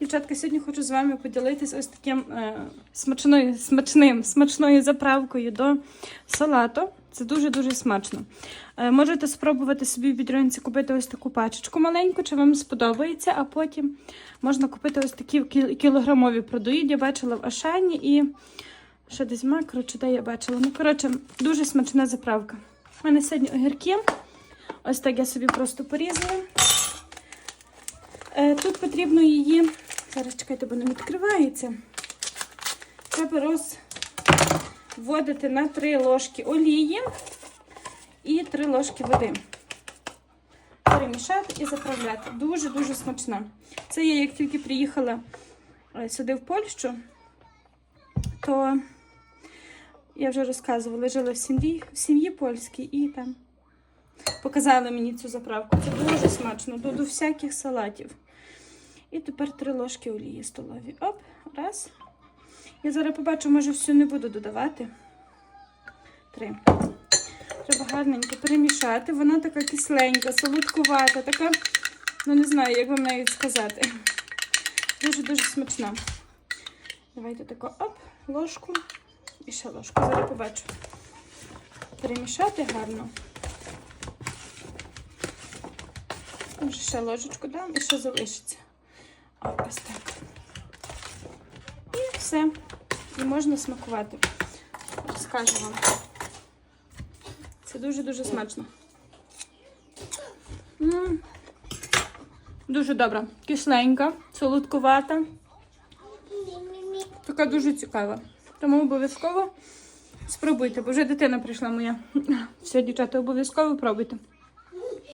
Дівчатка, сьогодні хочу з вами поділитись ось таким е, смачною, смачним, смачною заправкою до салату. Це дуже-дуже смачно. Е, можете спробувати собі в відринці купити ось таку пачечку маленьку, чи вам сподобається, а потім можна купити ось такі кілограмові продають. Я бачила в Ашані і ще десь ма, коротше, де я бачила. Ну, коротше, дуже смачна заправка. У мене сьогодні огірки. Ось так я собі просто порізала. Е, Тут потрібно її. Зараз чекайте, бо не відкривається. Треба розводити на 3 ложки олії і 3 ложки води. Перемішати і заправляти. Дуже-дуже смачна. Це я як тільки приїхала е, сюди в Польщу, то я вже розказувала, жила в сім'ї, в сім'ї польській і там показали мені цю заправку. Це дуже смачно, до, до всяких салатів. І тепер три ложки олії столові. Оп, раз. Я зараз побачу, може всю не буду додавати. Три. Треба гарненько перемішати. Вона така кисленька, солодкувата, така, ну не знаю, як вам навіть сказати. Дуже-дуже смачна. Давайте тако оп, ложку і ще ложку. Зараз побачу. Перемішати гарно. Ще ложечку дам і ще залишиться. Ось так. І все. І можна смакувати. Скажу вам. Це дуже-дуже смачно. М. Дуже добра. Кисленька, солодкувата. Така дуже цікава. Тому обов'язково спробуйте, бо вже дитина прийшла моя. Все, дівчата, обов'язково пробуйте.